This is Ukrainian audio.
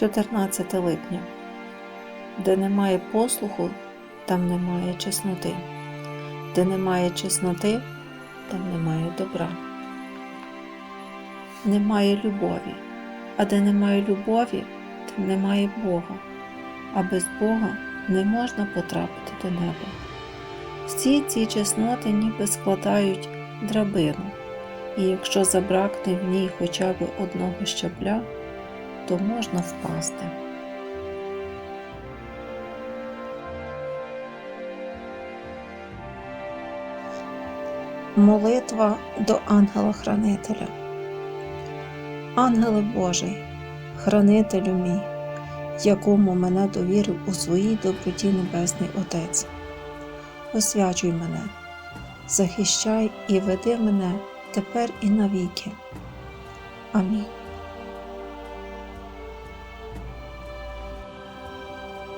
14 липня. Де немає послуху, там немає чесноти. Де немає чесноти, там немає добра. Немає любові. А де немає любові, там немає Бога. А без Бога не можна потрапити до неба. Всі ці чесноти ніби складають драбину, і якщо забракне в ній хоча б одного щабля, то можна впасти. Молитва до ангела-хранителя. Ангеле Божий, хранителю мій, якому мене довірив у своїй доброті Небесний Отець. Освячуй мене, захищай і веди мене тепер і навіки. Амінь.